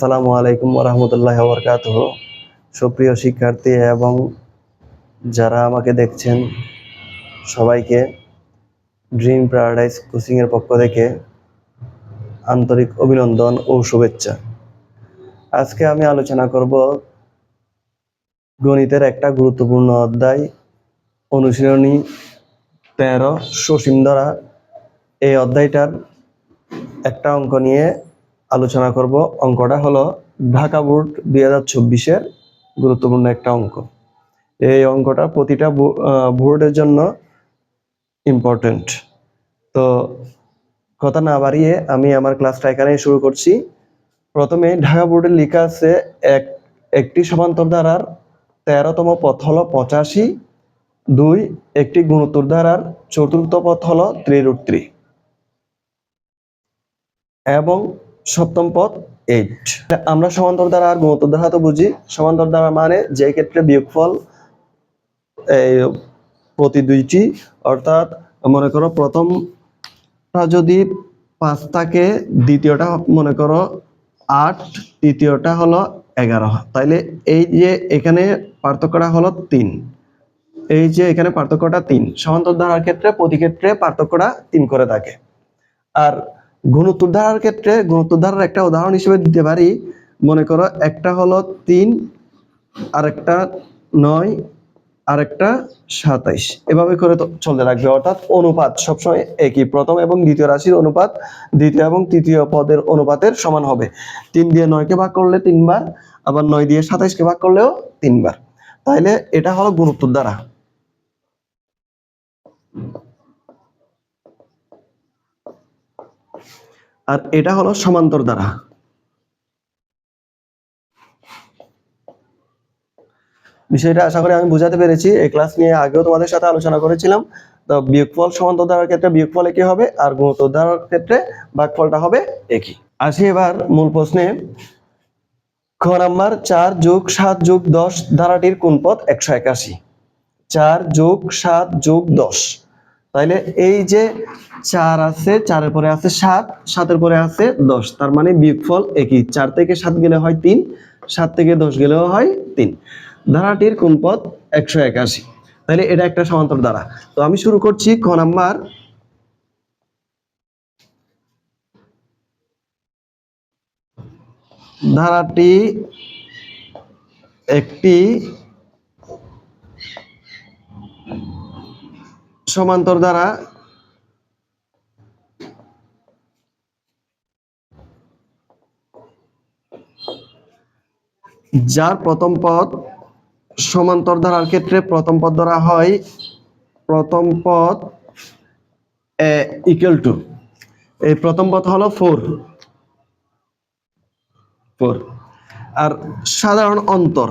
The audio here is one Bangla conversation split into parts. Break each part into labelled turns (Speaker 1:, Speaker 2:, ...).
Speaker 1: আসসালামু আলাইকুম রহমতুল্লাহ বরকাত সুপ্রিয় শিক্ষার্থী এবং যারা আমাকে দেখছেন, সবাইকে ড্রিম প্যারাডাইস কোচিংয়ের পক্ষ থেকে আন্তরিক অভিনন্দন ও শুভেচ্ছা। আজকে আমি আলোচনা করব গণিতের একটা গুরুত্বপূর্ণ অধ্যায়, অনুশীলনী তেরো সসীম দ্বারা এই অধ্যায়টার একটা অঙ্ক নিয়ে আলোচনা করব অঙ্কটা হলো ঢাকা বোর্ড দুই হাজার চব্বিশের গুরুত্বপূর্ণ একটা অঙ্ক। এই অঙ্কটা প্রতিটা বোর্ডের জন্য ইম্পর্টেন্ট তো কথা না বাড়িয়ে আমি আমার ক্লাসটা এখানেই শুরু করছি। প্রথমে ঢাকা বোর্ডে লেখা আছে এক, একটি সমান্তর ধারার তেরোতম পথ হলো পঁচাশি, দুই, একটি গুণোত্তর ধারার চতুর্থ পথ হলো ত্রিরুট থ্রি এবং সপ্তম পদ এইট আমরা সমান্তর দ্বারা আর গুণোত্তর দ্বারা তো বুঝি। সমান্তর দ্বারা মানে যে ক্ষেত্রে বিয়োগফল, এই প্রতি দুইটি, অর্থাৎ মনে করো প্রথমটা যদি পাঁচ থাকে, দ্বিতীয়টা মনে করো আট, তৃতীয়টা হলো এগারো। তাইলে এই যে এখানে পার্থক্যটা হলো তিন। এই যে এখানে পার্থক্যটা তিন। সমান্তর ধারার ক্ষেত্রে, প্রতি ক্ষেত্রে পার্থক্যটা তিন করে থাকে। আর ধারার ক্ষেত্রে ধারার একটা উদাহরণ হিসেবে দিতে পারি। মনে করো একটা হলো তিন আর একটা নয় আর একটা সাতাইশ। এভাবে করে চলতে লাগবে। অর্থাৎ অনুপাত সবসময় একই। প্রথম এবং দ্বিতীয় রাশির অনুপাত দ্বিতীয় এবং তৃতীয় পদের অনুপাতের সমান হবে। তিন দিয়ে নয়কে ভাগ করলে তিনবার, আবার নয় দিয়ে সাতাইশকে ভাগ করলেও তিনবার। তাইলে এটা হলো গুণোত্তর দ্বারা আর এটা হলো সমান্তর দ্বারা। বিষয়টা আশা করি আমি বুঝাতে পেরেছি। এই ক্লাস নিয়ে আগেও তোমাদের সাথে আলোচনা করেছিলাম। তো বিয়োগফল সমান্তর দ্বারার ক্ষেত্রে বিয়োগফল একই হবে? আর গুণোত্তর দ্বারার ক্ষেত্রে ভাগফলটা হবে একই। আসি এবার মূল প্রশ্নে। খ নাম্বার, চার যোগ সাত যোগ দশ ধারাটির কোন পদ? একশো একাশি। চার যোগ সাত যোগ দশ। তাইলে এই যে চার আছে, চারের পরে আছে সাত, সাতের পরে আছে দশ। তার মানে বিয়োগফল একই। চার থেকে সাত গেলে হয় তিন, সাত থেকে দশ গেলেও হয় তিন। ধারাটির কোন পদ? একশো একাশি। তাহলে এটা একটা সমান্তর ধারা। তো আমি শুরু করছি খ নাম্বার। ধারাটি একটি সমান্তর দ্বারা যার প্রথম পদ সমান্তর ধারার ক্ষেত্রে প্রথম পদ ধরা হয়, প্রথম পদ ইকুয়াল টু এই প্রথম পদ হলো ফোর ফোর আর সাধারণ অন্তর।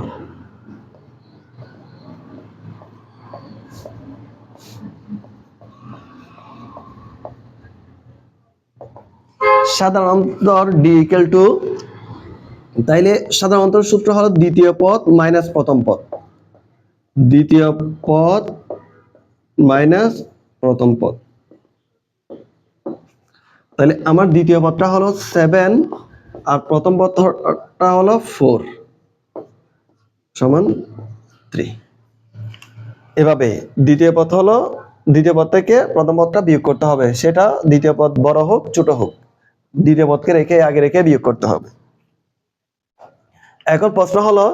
Speaker 1: সাধারণ অন্তর ডি ইকুয়াল টু তাইলে সাধারণ অন্তর সূত্র হলো দ্বিতীয় পদ মাইনাস প্রথম পদ। দ্বিতীয় পদ মাইনাস প্রথম পদ। তাহলে আমার দ্বিতীয় পদটা হলো সেভেন আর প্রথম পদটা হলো ফোর সমান থ্রি এভাবে দ্বিতীয় পদ হলো, দ্বিতীয় পদ থেকে প্রথম পদটা বিয়োগ করতে হবে। সেটা দ্বিতীয় পদ বড় হোক, ছোট হোক। দ্বিতীয় পদকে রেখে আগে রেখে বিয়োগ করতে হবে। এখন প্রশ্ন হলো,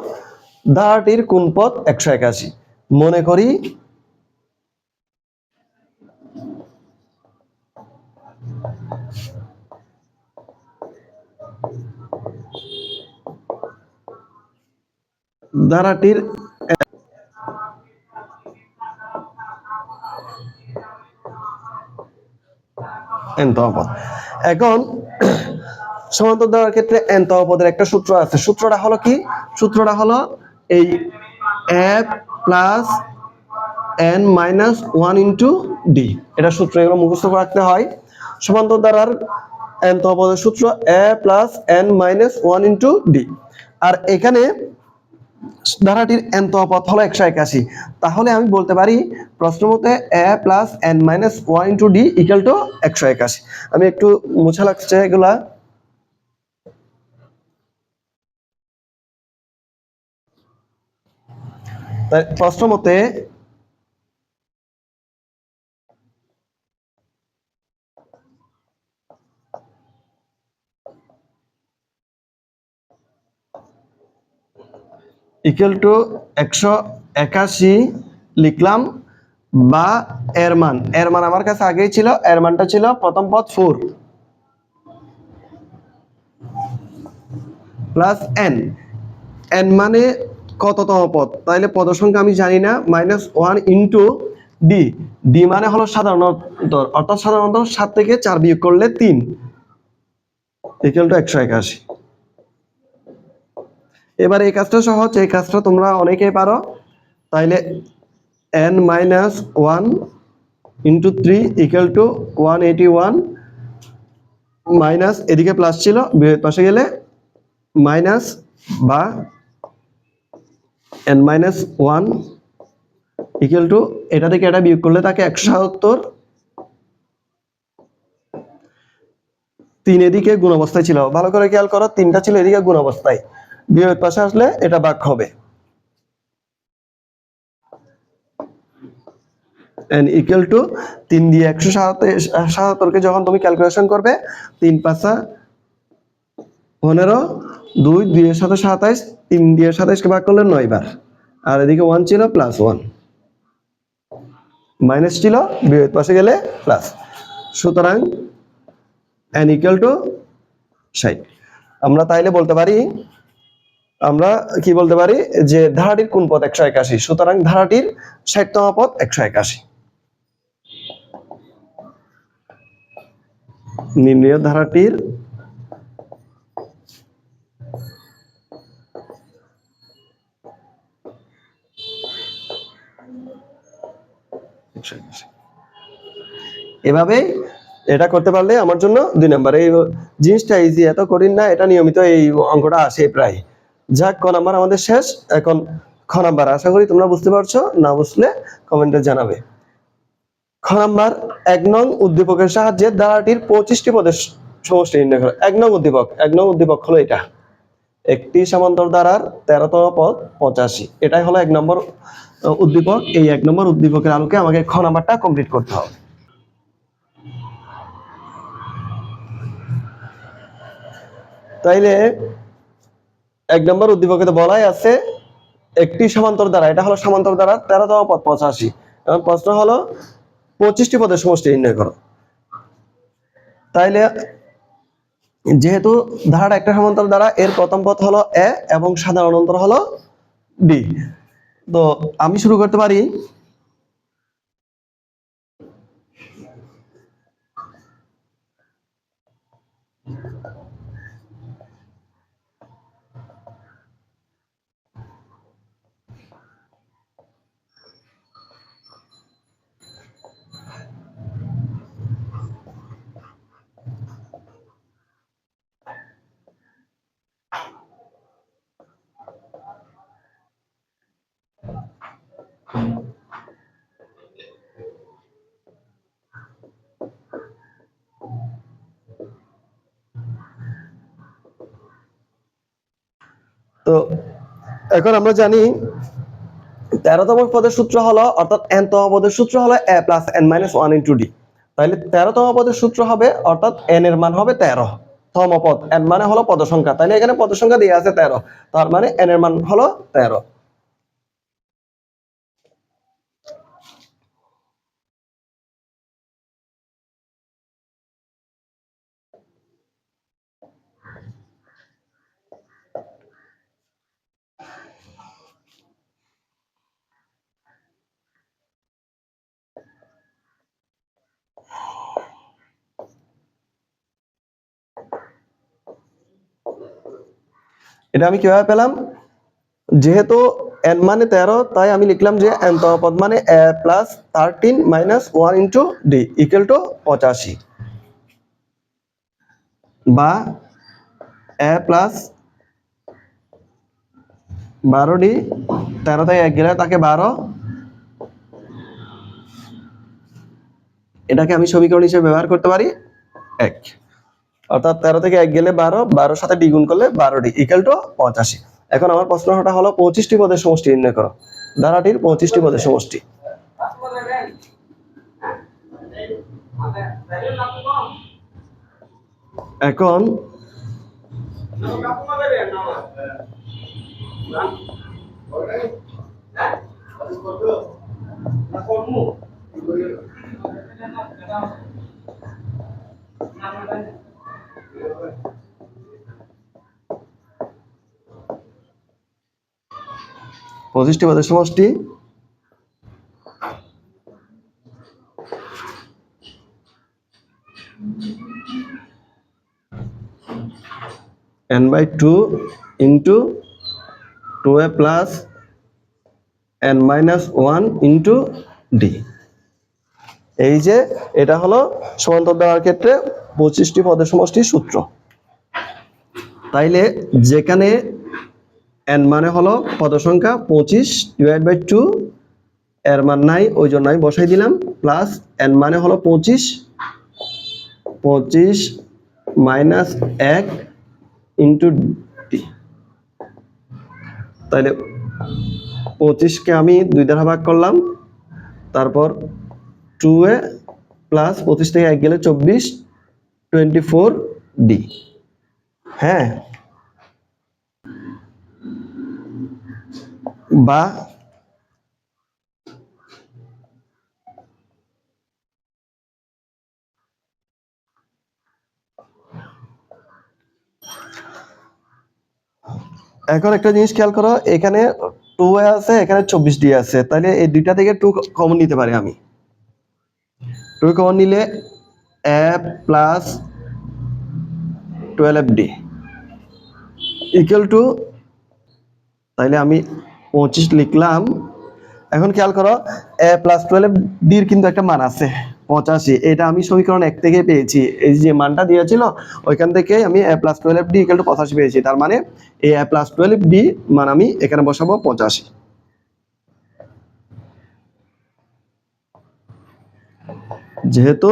Speaker 1: ধারাটির কোন পদ একশো একাশি? মনে করি ধারাটির এখন সমান্তর দেওয়ার ক্ষেত্রে এনতম পদের একটা সূত্র আছে। সূত্রটা হলো কি? সূত্রটা হলো এই F plus N minus one into D এটা সূত্র এগুলো মুখস্থ রাখতে হয়। সমান্তর দ্বারার এনতম পদের সূত্র A plus N minus one into D আর এখানে ধারাটির এনতম পথ হলো একশো একাশি। তাহলে আমি বলতে পারি প্রশ্ন মতে A plus N minus one into D equal to একশো একাশি। আমি একটু মোছা লাগছে এগুলা। তাই প্রশ্ন মতে ইকুয়াল টু একশো একাশি লিখলাম বা এর মান এর মান আমার কাছে আগেই ছিল এর মানটা ছিল প্রথম পদ ফোর প্লাস এন এন মানে কততম পদ? তাইলে পদ সংখ্যা আমি জানি না minus one into D D মানে হলো সাধারণত অর্থাৎ সাধারণত সাত থেকে চার বিয়োগ করলে তিন। একশো একাশি। এবার এই কাজটা সহজ, এই কাজটা তোমরা অনেকেই পারো। তাইলে N minus one into three equal to one eighty one minus এদিকে প্লাস ছিল পাশে গেলে মাইনাস বা N minus one equal to এটা থেকে এটা বিয়োগ করলে তাকে একশো তিন এদিকে গুণ অবস্থায় ছিল। ভালো করে খেয়াল করো, তিনটা ছিল এদিকে গুণ অবস্থায়। বিপরীত পাশে আসলে এটা বাক হবে। এন ইকুয়াল টু তিন দিয়ে একশো সাতাত্তরকে যখন তুমি ক্যালকুলেশন করবে, তিন পাঁচা পনেরো দুই, দুইয়ের সাথে সাতাইশ, তিন দিয়ে সাতাইশকে ভাগ করলে নয় বার আর এদিকে ওয়ান ছিল প্লাস ওয়ান মাইনাস ছিল বিপরীত পাশে গেলে প্লাস সুতরাং এন ইকুয়াল টু ষাট। আমরা তাইলে বলতে পারি, আমরা কি বলতে পারি, যে ধারাটির কোন পথ একশো একাশি? সুতরাং ধারাটির ষাটতম পথ একশো একাশি। নির্ণয় ধারাটির এভাবে এটা করতে পারলে আমার জন্য দুই নাম্বার। এই জিনিসটা ইজি এত কঠিন না, এটা নিয়মিত এই অঙ্কটা আসে প্রায়। যাক, ক নাম্বার আমাদের শেষ। এখন খ নাম্বার। আশা করি তোমরা বুঝতে পারছ, না বুঝলে কমেন্টে জানাবে। খ নাম্বার, এক নং উদ্দীপকের সাহায্যে ধারাটির পঁচিশটি পদের সমষ্টি নির্ণয় এক নং উদ্দীপক, এক নং উদ্দীপক হলো এটা। একটি সমান্তর ধারার তেরোতম পদ পঁচাশি। এটাই হলো এক নম্বর উদ্দীপক, এই এক নম্বর উদ্দীপকের আলোকে আমাকে খ নাম্বারটা কমপ্লিট করতে হবে। তাইলে এক নম্বর উদ্দীপকে তো বলাই আছে, একটি সমান্তর দ্বারা, এটা হলো সমান্তর দ্বারা তেরোতম পদ, পঁচাশি। এখন প্রশ্ন হলো, পঁচিশটি পদের সমষ্টি নির্ণয় করো। তাইলে যেহেতু ধারাটা একটা সমান্তর দ্বারা, এর প্রথম পদ হলো এ এবং সাধারণ অন্তর হলো ডি। তো আমি শুরু করতে পারি? তো এখন আমরা জানি তেরোতম পদের সূত্র হলো, অর্থাৎ এন তম পদের সূত্র হলো A plus N minus one into D তাহলে তেরোতম পদের সূত্র হবে, অর্থাৎ এন এর মান হবে তেরো। তম পদ এন মানে হলো পদসংখ্যা। তাহলে এখানে পদসংখ্যা দিয়ে আছে তেরো। তার মানে এন এর মান হলো তেরো। এটা আমি কীভাবে পেলাম? যেহেতু এন মানে তেরো, তাই আমি লিখলাম যে এন পদ মানে A plus thirteen minus one into D equal to পঁচাশি। বা এ প্লাস বারো ডি তেরো থেকে এক গেলে তাকে বারো। এটাকে আমি সমীকরণ হিসেবে ব্যবহার করতে পারি এক। অর্থাৎ তেরো থেকে এক গেলে বারো, বারোর সাথে দ্বিগুণ করলে বারো ডি ইকাল টু পঁচাশি। এখন আমার প্রশ্নটা হলো পঁচিশটি পদের সমষ্টি নির্ণয় করো। ধারাটির পঁচিশটি পদের সমষ্টি। এখন পঁচিশটি পদের সমষ্টি n by 2 into 2a plus n minus 1 into d. এই যে, এটা হলো সমান্তর দেওয়ার ক্ষেত্রে পঁচিশটি পদের সমষ্টি সূত্র। তাইলে যেখানে এন মানে হলো পদ সংখ্যা পঁচিশ ডিভাইড বাই টু এর মান নাই, ওই জন্য আমি বসাই দিলাম প্লাস এন মানে হলো পঁচিশ পঁচিশ মাইনাস এক ইন্টু ডি তাহলে পঁচিশকে আমি দুই দ্বারা ভাগ করলাম, তারপর টু এ প্লাস পঁচিশ থেকে এক গেলে চব্বিশ টোয়েন্টি ফোর ডি। হ্যাঁ। বা এখন একটা জিনিস খেয়াল করো, এখানে টু আছে, এখানে চব্বিশ ডি আছে। তাহলে এই দুইটা থেকে টু কমন নিতে পারি আমি। টু কমন নিলে A plus twelve D equal to তাইলে আমি পঁচিশ লিখলাম। এখন খেয়াল করো এ প্লাস টুয়েলভ ডির কিন্তু একটা মান আছে, পঁচাশি। এটা আমি সমীকরণ এক থেকে পেয়েছি। এই যে মানটা দিয়েছিল, ওইখান থেকে আমি A plus twelve D equal to পঁচাশি পেয়েছি। তার মানে এই এ প্লাস টুয়েলভ ডি মান আমি এখানে বসাবো পঁচাশি। যেহেতু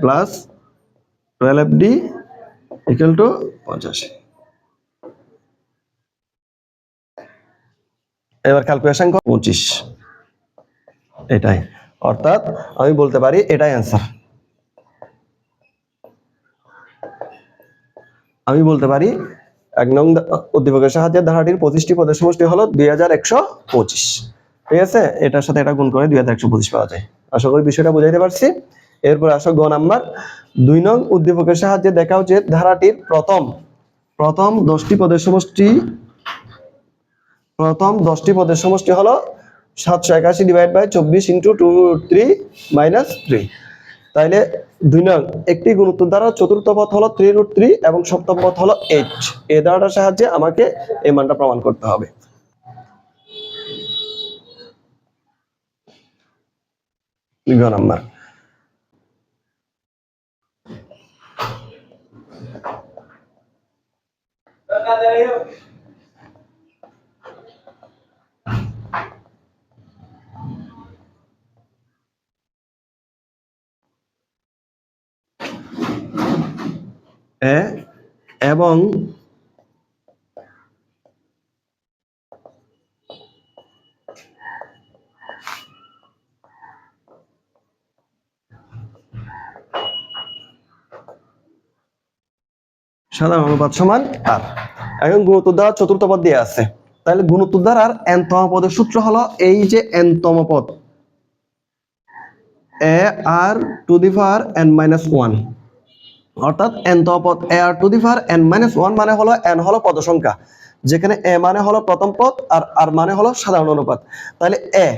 Speaker 1: plus twelve D equal to এবার ক্যালকুলেশন পঁচিশ। এটাই। অর্থাৎ আমি বলতে পারি এটাই অ্যান্সার আমি বলতে পারি এক নং উদ্দীপকের সাহায্যে ধারাটির পঁচিশটি পদের সমষ্টি হলো দুই হাজার একশো পঁচিশ। ঠিক আছে? এটার সাথে এটা গুণ করে দুই হাজার একশো পঁচিশ পাওয়া যায়। আশা করি বিষয়টা বুঝাইতে পারছি। এরপর আসো গ নাম্বার। দুই নং উদ্দীপকের সাহায্যে দেখা উচিত ধারাটির প্রথম। প্রথম দশটি পদের সমষ্টি। প্রথম দশটি পদের সমষ্টি হলো সাতশো একাশি ডিভাইড বাই চব্বিশ into two three minus three তাইলে দুই নং, একটি গুণোত্তর দ্বারা চতুর্থ পথ হলো থ্রি রুট থ্রি এবং সপ্তম পথ হলো এইট এই দ্বারাটার সাহায্যে আমাকে এই মানটা প্রমাণ করতে হবে। নাম্বার। এ এবং সাধারণ অনুপাত সমান আর। এখন গুণোত্তর দ্বারা চতুর্থ পদ দিয়ে আছে। তাহলে গুণোত্তর দ্বারার এনতম পদের সূত্র হলো এই যে এনতম পদ। A R to the power N minus one অর্থাৎ এন তম পদ A R to the power N minus one মানে হলো এন হলো পদ সংখ্যা যেখানে এ মানে হলো প্রথম পদ আর আর মানে হলো সাধারণ অনুপাত। তাহলে এ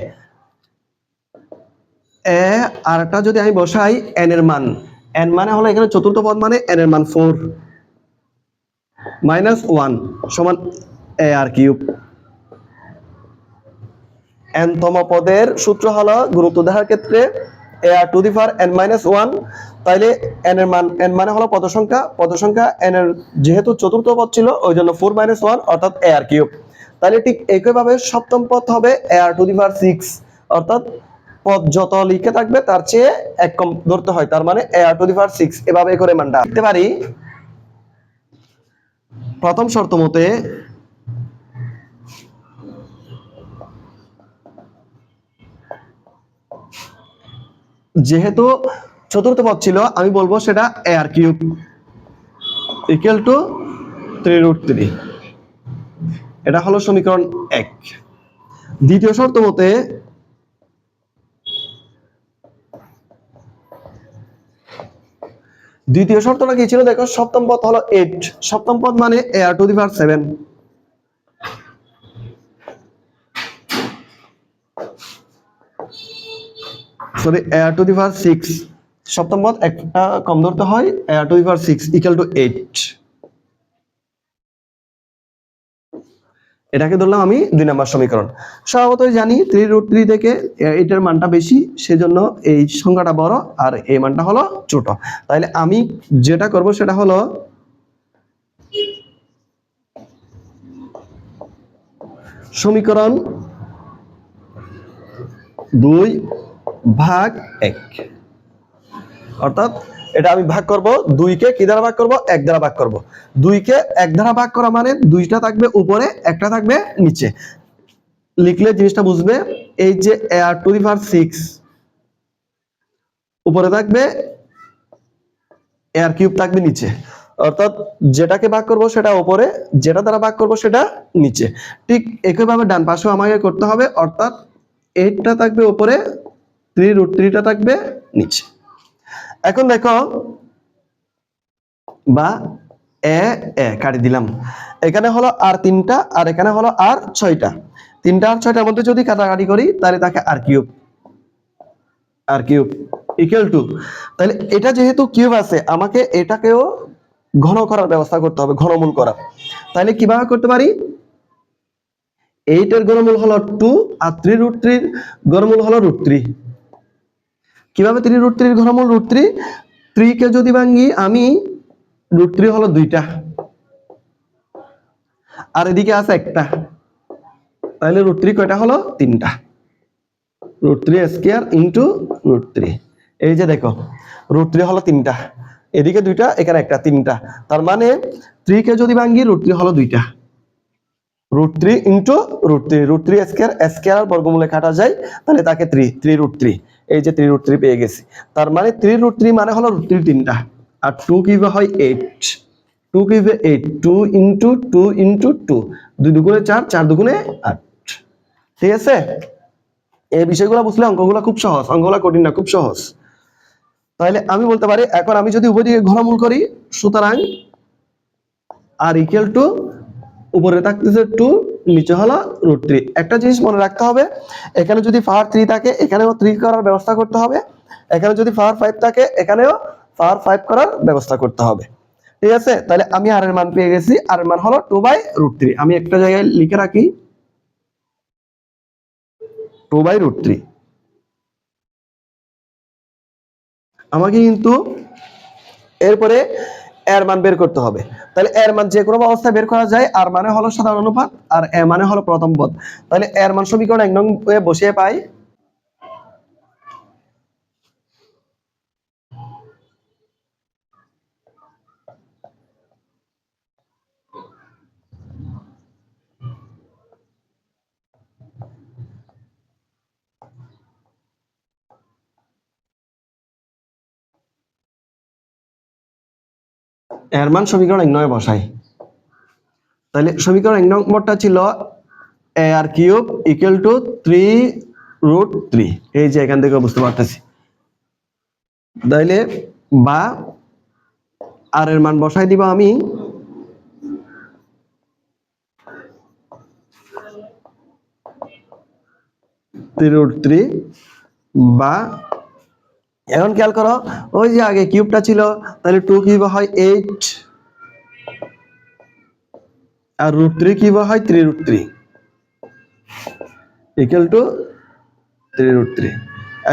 Speaker 1: এ আরটা যদি আমি বসাই এন এর মান এন মানে হলো এখানে চতুর্থ পদ মানে এন এর মান ফোর মাইনাস ওয়ান সমান এ আর কিউব। এনতম পদের সূত্র হলো গুরুত্ব দেখার ক্ষেত্রে A R to the power N minus one. তাইলে এন এর মান, এন মানে হলো পদ সংখ্যা। পদ সংখ্যা এন এর যেহেতু চতুর্থ পদ ছিল, ওই জন্য ফোর মাইনাস ওয়ান অর্থাৎ এ আর কিউব। তাহলে ঠিক একইভাবে সপ্তম পদ হবে a R to the power six অর্থাৎ পদ যত লিখে থাকবে, তার চেয়ে এক কম ধরতে হয়, তার মানে এ আর টু দি পাওয়ার সিক্স এভাবে করে মানটা। পারি প্রথম শর্ত মতে যেহেতু চতুর্থ পদ ছিল, আমি বলব সেটা A cube equal to three root three এটা হলো সমীকরণ এক। দ্বিতীয় শর্ত মতে দ্বিতীয় শর্তটা কি ছিল, দেখো, সপ্তম পদ হলো এইট সপ্তম পদ মানে A R to the power seven sorry A R to the power six সপ্তম পদ একটা কম ধরতে হয় A R to the power six equal to eight এটাকে ধরলাম আমি দুই নম্বর সমীকরণ। স্বভাবতই জানি থ্রি রুট থ্রি থেকে এটার মানটা বেশি, সেজন্য এই সংখ্যাটা বড় আর এই মানটা হলো ছোট। তাহলে আমি যেটা করব সেটা হলো সমীকরণ দুই ভাগ এক। অর্থাৎ এটা আমি ভাগ করব দুইকে কি দ্বারা ভাগ করব? এক দ্বারা ভাগ করব। দুইকে এক দ্বারা ভাগ করা মানে দুইটা থাকবে উপরে, একটা থাকবে নিচে। লিখলে জিনিসটা বুঝবে, এই যে আর টু দি পাওয়ার সিক্স উপরে থাকবে এয়ার কিউব থাকবে নিচে। অর্থাৎ যেটাকে ভাগ করব সেটা উপরে, যেটা দ্বারা ভাগ করব সেটা নিচে। ঠিক একইভাবে ডান পাশেও আমাকে করতে হবে, অর্থাৎ এইটটা থাকবে উপরে থ্রি রুট থ্রিটা থাকবে নিচে। এখন দেখো, বা এ এ, কাটি দিলাম। এখানে হলো আর তিনটা, আর এখানে হলো আর ছয়টা। তিনটা আর ছয়টার মধ্যে যদি কাটাকাটি করি, তাহলে তাকে R cube. R cube equal to তাহলে এটা যেহেতু কিউব আছে, আমাকে এটাকেও ঘন করার ব্যবস্থা করতে হবে, ঘনমূল করা তাহলে কীভাবে করতে পারি? এইটের ঘনমূল হলো টু আর থ্রি রুট থ্রির ঘনমূল হলো রুট থ্রি কীভাবে থ্রি রুট থ্রির ঘনমূল রুট থ্রি থ্রি কে যদি ভাঙ্গি, আমি রুট থ্রি হলো দুইটা। আর এদিকে আছে একটা। তাহলে রুট থ্রি কয়টা হলো? তিনটা। Root three square into root three এই যে দেখো, রুট থ্রি হলো তিনটা। এদিকে দুইটা, এখানে একটা, তিনটা। তার মানে থ্রি কে যদি ভাঙ্গি, রুট থ্রি হলো দুইটা। Root three into root three root three square square বর্গমূলে কাটা যায়, তাহলে তাকে থ্রি থ্রি রুট থ্রি এই যে থ্রি রুট থ্রি পেয়ে গেছি। তার মানে থ্রি রুট থ্রি মানে হলো রুট থ্রি তিনটা। আর টু কীভাবে হয় এইট টু কীভাবে eight two into two into two দুই দুগুণে চার চার দুগুণে আট। ঠিক আছে? এই বিষয়গুলো বুঝলে অঙ্কগুলো খুব সহজ, অঙ্কগুলো কঠিন না, খুব সহজ। তাহলে আমি বলতে পারি, এখন আমি যদি উভয় দিকে ঘনমূল করি, সুতরাং আর ইকুয়াল টু উপরে থাকতেছে টু নিচে হলো রুট থ্রি একটা জিনিস মনে রাখতে হবে, এখানে যদি পাওয়ার থ্রি থাকে, এখানেও থ্রি করার ব্যবস্থা করতে হবে। এখানে যদি পাওয়ার ফাইভ থাকে, এখানেও পাওয়ার ফাইভ করার ব্যবস্থা করতে হবে। ঠিক আছে? তাহলে আমি আর এর মান পেয়ে গেছি। আর এর মান হলো টু বাই রুট থ্রি আমি একটা জায়গায় লিখে রাখি। টু বাই রুট থ্রি আমাকে কিন্তু এরপরে এর মান বের করতে হবে। তাহলে এর মান যে কোনো অবস্থায় বের করা যায়, আর মানে হলো সাধারণ অনুপাত, আর এ মানে হলো প্রথম পদ। তাহলে এর মান সমীকরণ এক নং বসিয়ে পাই এর মান সমীকরণ এক নয় বসাই। তাহলে সমীকরণ এক নম্বরটা ছিল A cube equal to three root three এই যে এখান থেকে বুঝতে পারতেছি। তাইলে বা আর এর মান বসাই দিব আমি। থ্রি রুট থ্রি বা এখন খেয়াল করো, ওই যে আগে কিউবটা ছিল, তাহলে টু কিউব হয় এইট আর রুট থ্রি কিউব হয় three root three equal to three root three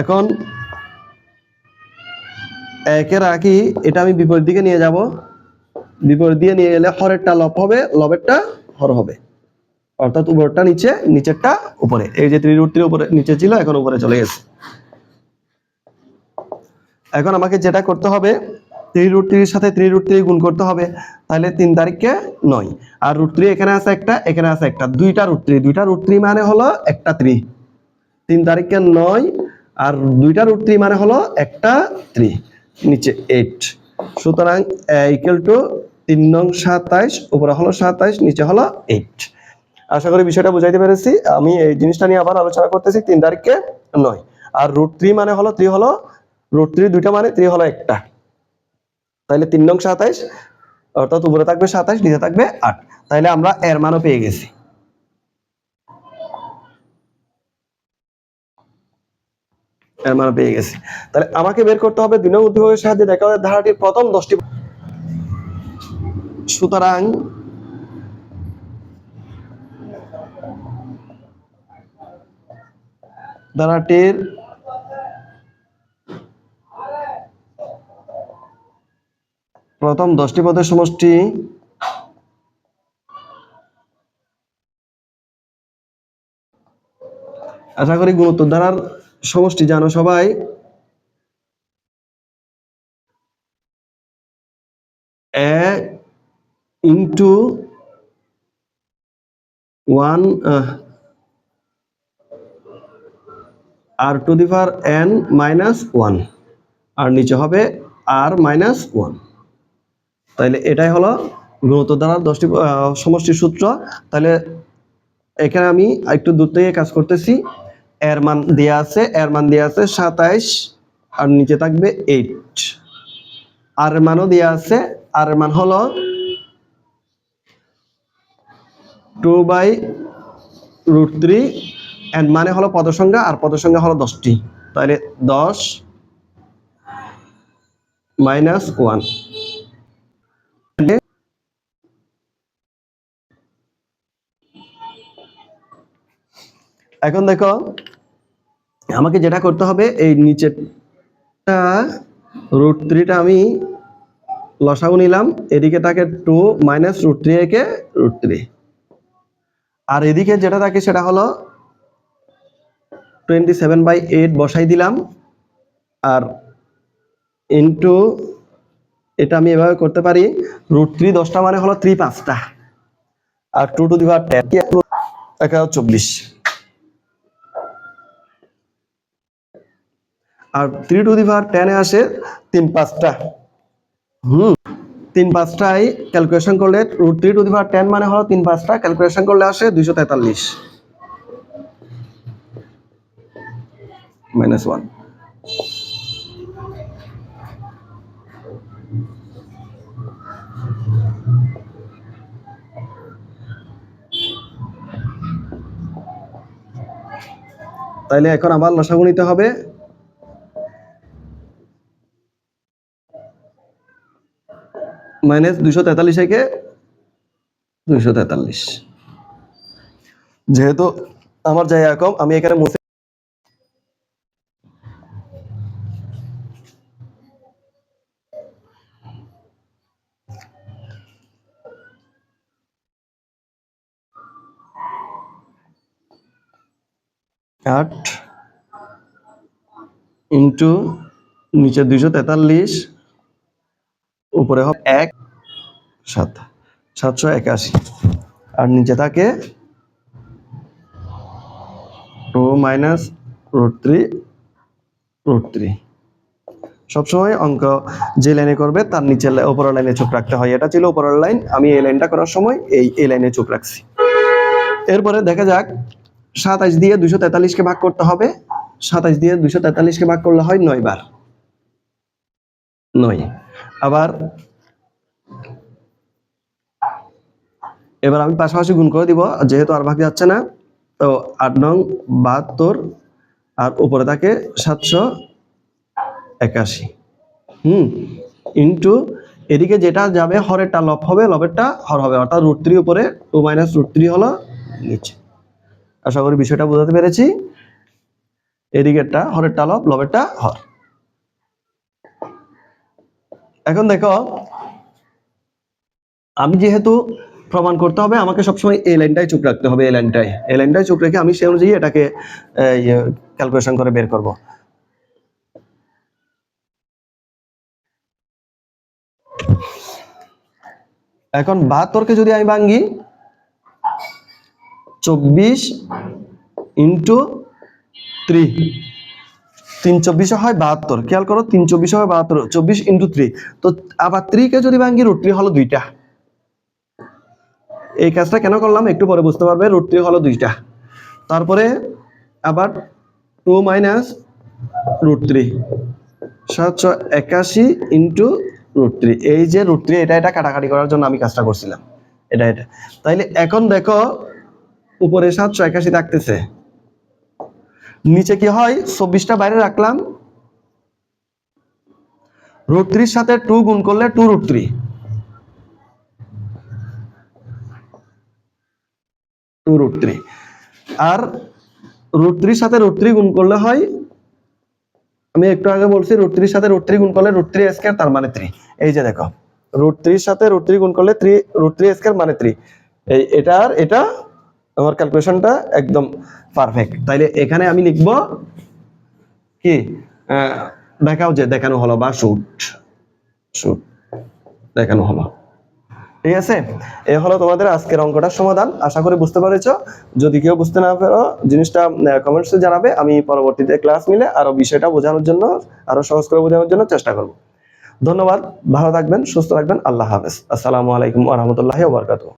Speaker 1: এখন একের আগে এটা আমি বিপরীত দিকে নিয়ে যাব। বিপরীত দিয়ে নিয়ে গেলে হরেরটা লব হবে, লবেরটা হর হবে। অর্থাৎ উপরটা নিচে, নিচেরটা উপরে। এই যে থ্রি রুট থ্রি উপরে, নিচে ছিল, এখন উপরে চলে গেছে। এখন আমাকে যেটা করতে হবে থ্রি রুট থ্রির সাথে থ্রি রুট থ্রি গুণ করতে হবে, তাহলে তিন তারিখকে নয়। আর রুট থ্রি এখানে আছে একটা, এখানে আছে একটা। দুইটা রুট থ্রি দুইটা রুট থ্রি মানে হলো একটা থ্রি তিন তারিখকে নয়, আর দুইটা রুট থ্রি মানে হলো একটা থ্রি নিচে এইট সুতরাং ইকুয়াল টু তিন নং সাতাইশ, উপরে হলো সাতাইশ, নিচে হলো এইট আশা করি বিষয়টা বুঝাইতে পেরেছি। আমি এই জিনিসটা নিয়ে আবার আলোচনা করতেছি, তিন তারিখকে নয়। আর রুট থ্রি মানে হলো থ্রি হলো রুট থ্রি দুইটা মানে থ্রি হলো একটা। তাহলে তিন নং সাতাইশ, অর্থাৎ উপরে থাকবে সাতাইশ, নিচে থাকবে আট। তাহলে আমরা এর মানও পেয়ে গেছি। এর মানও পেয়ে গেছি। তাহলে আমাকে বের করতে হবে দুই নং সাহায্যে, দেখা হবে ধারাটির প্রথম দশটি সুতরাং ধারাটির প্রথম দশটি পদের সমষ্টি। আশা করি গুণোত্তর ধারার সমষ্টি জানো সবাই। A into one R to the power N minus one. আর নিচে হবে আর মাইনাস ওয়ান। তাহলে এটাই হলো গুণোত্তর দ্বারা দশটি সমষ্টির সূত্র। তাহলে এখানে আমি একটু দূর থেকে কাজ করতেছি। এর মান দেওয়া আছে, এর মান দেওয়া আছে সাতাইশ, আর নিচে থাকবে এইট আর মানও দেওয়া আছে, আর মান হলো two by root three and মানে হলো পদসংখ্যা, আর পদসংখ্যা হলো দশটি। তাহলে দশ মাইনাস ওয়ান এখন দেখো, আমাকে যেটা করতে হবে, এই নিচেরটা রুট থ্রিটা আমি লসাগু নিলাম, এদিকে থাকে টু মাইনাস রুট থ্রি একে রুট থ্রি আর এদিকে যেটা থাকে সেটা হলো টোয়েন্টি সেভেন বাই এইট বসাই দিলাম, আর ইন্টু এটা আমি এভাবে করতে পারি রুট থ্রি দশটা মানে হলো থ্রি পাঁচটা, আর two to the power ten এগারো চব্বিশ। আর থ্রি টু দি পাওয়ার টেনে আসে তিন পাঁচটা। হুম। তিন পাঁচটায় ক্যালকুলেশন করলে root three to the power ten মানে হলো তিন পাঁচটা ক্যালকুলেশন করলে আসে দুইশো তেতাল্লিশ। মাইনাস ওয়ান তাইলে এখন আবার লসাগু নিতে হবে। মাইনাস দুইশো তেতাল্লিশ থেকে দুইশো তেতাল্লিশ। যেহেতু আমার জায়গা কম আমি এখানে মুছে আট ইন্টু নিচে দুইশো তেতাল্লিশ উপরে হবে এক, সাত সাতশো একাশি। আর নিচে থাকে two minus root three root three. সবসময় অঙ্ক যে লাইনে করবে তার নিচে উপরের লাইনে চোখ রাখতে হয়। এটা ছিল উপরের লাইন। আমি এই লাইনটা করার সময় এই এই লাইনে চোখ রাখছি। এরপরে দেখা যাক সাতাইশ দিয়ে দুশো তেতাল্লিশকে ভাগ করতে হবে। সাতাইশ দিয়ে দুশো তেতাল্লিশকে ভাগ করলে হয় নয় বার নয়। আবার এবার আমি পাশাপাশি গুণ করে দিব, যেহেতু আর ভাগ যাচ্ছে না, তো আট নং বাহাত্তর, আর উপরে থাকে সাতশো একাশি। হুম ইন্টু এদিকে যেটা যাবে, হরেরটা লব হবে, লবেরটা হর হবে, অর্থাৎ রুট থ্রি উপরে টু মাইনাস রুট থ্রি হলো নিচে। আশা করি বিষয়টা বোঝাতে পেরেছি। এদিকেরটা হরেরটা লব, লবেরটা হর। এখন দেখো, আমি যেহেতু প্রমাণ করতে হবে, আমাকে সবসময় এই লাইনটাই চুপ রাখতে হবে, এই লাইনটাই। এই লাইনটাই চুপ রেখে আমি সেই অনুযায়ী এটাকে ক্যালকুলেশন করে বের করব। এখন বাহাত্তরকে যদি আমি ভাঙ্গি চব্বিশ ইন্টু থ্রি তিন চব্বিশে হয় বাহাত্তর। খেয়াল করো তিন চব্বিশে হয় বাহাত্তর, চব্বিশ ইন্টু থ্রি তো আবার থ্রিকে যদি ভাঙ্গি রুট থ্রি হলো দুইটা। এই কাজটা কেন করলাম? একটু পরে বুঝতে পারবে রুট থ্রি হলো দুইটা। তারপরে আবার টু মাইনাস রুট থ্রি সাতশো একাশি ইন্টু রুট থ্রি এই যে রুট থ্রি এটা এটা কাটাকাটি করার জন্য আমি কাজটা করছিলাম। এটা এটা। তাইলে এখন দেখো, উপরে সাতশো একাশি থাকতেছে। নিচে কি হয়? চব্বিশটা বাইরে রাখলাম। রুট থ্রির সাথে টু গুণ করলে two root three two root three আর রুট থ্রির সাথে রুট থ্রি গুণ করলে হয়, আমি একটু আগে বলছি রুট থ্রির সাথে রুট থ্রি গুণ করলে রুট থ্রি স্কয়ার তার মানে থ্রি এই যে দেখো রুট থ্রির সাথে রুট থ্রি গুণ করলে থ্রি রুট থ্রি স্কয়ার মানে থ্রি এই এটা আর এটা আমার ক্যালকুলেশনটা একদম পারফেক্ট তাইলে এখানে আমি লিখব কি? দেখাও যে দেখানো হলো বা শুট শুট দেখানো হলো। ঠিক আছে? এ হলো তোমাদের আজকের অঙ্কটার সমাধান। আশা করি বুঝতে পেরেছ। যদি কেউ বুঝতে না পারো, জিনিসটা কমেন্টসে জানাবে। আমি পরবর্তীতে ক্লাস নিলে আরও বিষয়টা বোঝানোর জন্য, আরও সহজ করে বোঝানোর জন্য চেষ্টা করব। ধন্যবাদ। ভালো থাকবেন, সুস্থ থাকবেন। আল্লাহ হাফেজ। আসসালামু আলাইকুম ওয়া বারাকাতুহু।